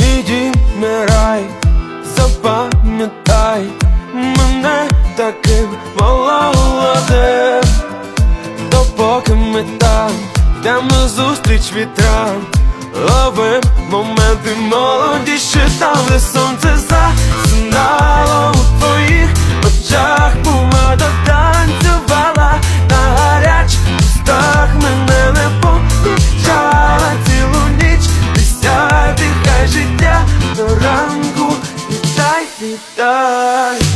Мій не рай, запам'ятай мене таким йдем на зустріч вітрам. Ловим моменти молодіші там, де сонце засинало у твоїх очах Помада танцювала на гарячих устах Мене не помічала цілу ніч Присяти хай життя до ранку. Вітай, вітай